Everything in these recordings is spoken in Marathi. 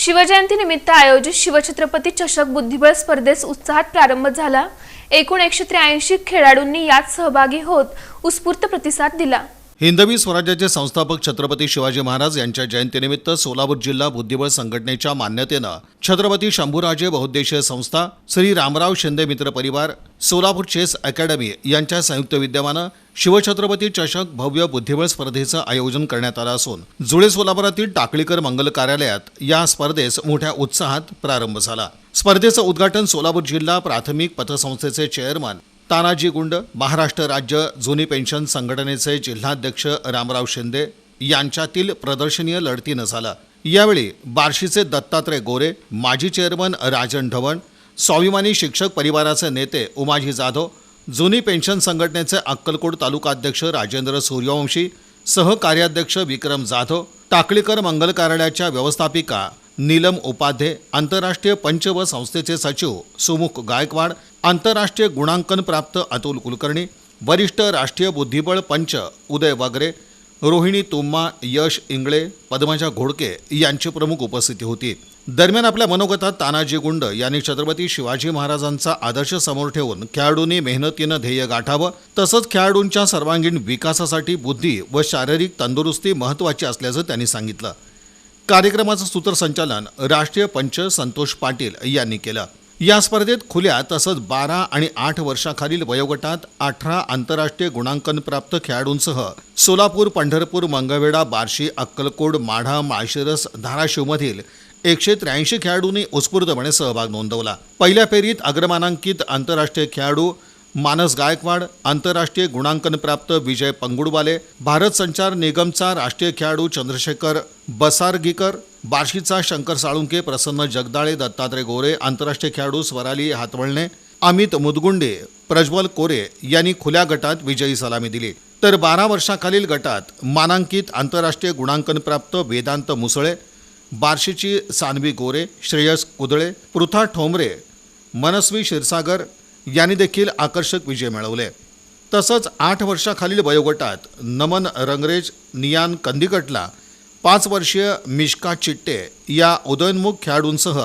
शिवजयंतीनिमित्त आयोजित शिवछत्रपती चषक बुद्धिबळ स्पर्धेस उत्साहात प्रारंभ झाला. एकूण एकशे त्र्याऐंशी खेळाडूंनी यात सहभागी होत उत्स्फूर्त प्रतिसाद दिला. हिंदवी स्वराज्याचे संस्थापक छत्रपती शिवाजी महाराज यांच्या जयंतीनिमित्त सोलापूर जिल्हा बुद्धिबळ संघटनेच्या मान्यतेनं छत्रपती शंभूराजे बहुद्देशीय संस्था श्री रामराव शिंदे मित्र परिवार सोलापूर चेस अकॅडमी यांच्या संयुक्त विद्यमानं शिवछत्रपती चषक भव्य बुद्धिबळ स्पर्धेचं आयोजन करण्यात आलं असून जुळे सोलापुरातील टाकळीकर मंगल कार्यालयात या स्पर्धेस मोठ्या उत्साहात प्रारंभ झाला. स्पर्धेचं उद्घाटन सोलापूर जिल्हा प्राथमिक पतसंस्थेचे चेअरमन तानाजी गुंड महाराष्ट्र राज्य जुनी पेन्शन संघटनेचे जिल्हाध्यक्ष रामराव शिंदे यांच्यातील प्रदर्शनीय लढतीनं झालं. यावेळी बार्शीचे दत्तात्रय गोरे माजी चेअरमन राजन ढवण स्वाभिमानी शिक्षक परिवाराचे नेते उमाजी जाधव जुनी पेन्शन संघटनेचे अक्कलकोट तालुकाध्यक्ष राजेंद्र सूर्यवंशी सहकार्याध्यक्ष विक्रम जाधव टाकळीकर मंगल कार्यालयाच्या व्यवस्थापिका नीलम उपाध्ये आंतरराष्ट्रीय पंच व संस्थेचे सचिव सुमुख गायकवाड आंतरराष्ट्रीय गुणांकन प्राप्त अतुल कुलकर्णी वरिष्ठ राष्ट्रीय बुद्धिबळ पंच उदय वगरे रोहिणी तुम्मा यश इंगळे पद्मजा घोडके यांची प्रमुख उपस्थिती होती. दरम्यान आपल्या मनोगतात तानाजी गुंड यांनी छत्रपती शिवाजी महाराजांचा आदर्श समोर ठेवून खेळाडूंनी मेहनतीनं ध्येय गाठावं तसंच खेळाडूंच्या सर्वांगीण विकासासाठी बुद्धी व शारीरिक तंदुरुस्ती महत्त्वाची असल्याचं त्यांनी सांगितलं. कार्यक्रमाचं सूत्रसंचालन राष्ट्रीय पंच संतोष पाटील यांनी केलं. या स्पर्धेत खुल्या तसंच बारा आणि आठ वर्षाखालील वयोगटात अठरा आंतरराष्ट्रीय गुणांकनप्राप्त खेळाडूंसह सोलापूर पंढरपूर मंगळवेढा बार्शी अक्कलकोट माढा माळशिरस धाराशिवमधील एकशे त्र्याऐंशी खेळाडूंनी उत्स्फूर्तपणे सहभाग नोंदवला. पहिल्या फेरीत अग्रमानांकित आंतरराष्ट्रीय खेळाडू मानस गायकवाड आंतरराष्ट्रीय गुणांकनप्राप्त विजय पंगुडवाले भारत संचार निगमचा राष्ट्रीय खेळाडू चंद्रशेखर बसारगीकर बार्शीचा शंकर साळुंके प्रसन्न जगदाळे दत्तात्रय गोरे आंतरराष्ट्रीय खेळाडू स्वराली हातवळणे अमित मुदगुंडे प्रज्वल कोरे यांनी खुल्या गटात विजयी सलामी दिली. तर बारा वर्षाखालील गटात मानांकित आंतरराष्ट्रीय गुणांकनप्राप्त वेदांत मुसळे बार्शीची सानवी गोरे श्रेयस कुदळे पृथा ठोंबरे मनस्वी क्षीरसागर यांनी देखील आकर्षक विजय मिळवले. तसंच आठ वर्षाखालील वयोगटात नमन रंगरेज नियान कंदिकटला पाच वर्षीय मिश्का चिट्टे या उदयोन्मुख खेळाडूंसह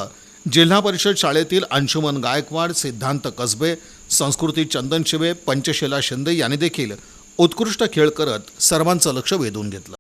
जिल्हा परिषद शाळेतील अंशुमन गायकवाड सिद्धांत कसबे संस्कृती चंदन शिवे पंचशिला शिंदे यांनी देखील उत्कृष्ट खेळ करत सर्वांचं लक्ष वेधून घेतलं.